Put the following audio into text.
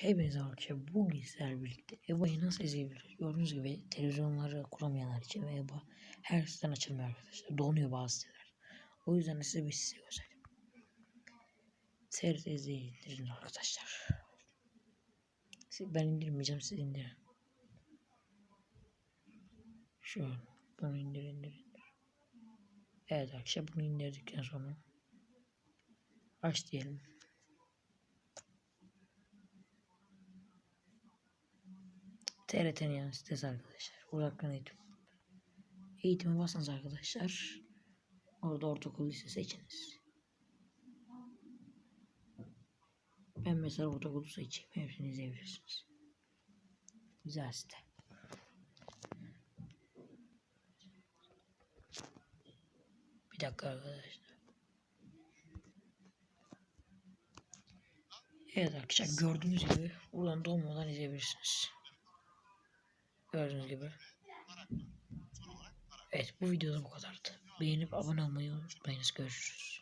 Hepinize arkadaşlar bugün sizlerle birlikte EBA'yı nasıl izleyebiliriz? Gördüğünüz gibi televizyonları kuramayanlar için EBA her siteden açılmıyor arkadaşlar. Donuyor bazı siteler. O yüzden de size bir site özel. TRT izleyin arkadaşlar. Siz- Ben indirmeyeceğim siz indirin. An bunu indir indir indir. Evet arkadaşlar bunu indirdikten sonra aç diyelim. TRT'nin yani sitesi arkadaşlar. Uzaktan eğitim. Eğitime basınız arkadaşlar. Orada ortaokul lise seçiniz. Ben mesela ortaokulu seçeyim. Hepsini izleyebilirsiniz. Güzel site. Bir dakika arkadaşlar. Evet arkadaşlar gördüğünüz gibi buradan dolmadan izleyebilirsiniz. Gördüğünüz gibi. Evet bu videoda bu kadardı. Beğenip abone olmayı unutmayınız. Görüşürüz.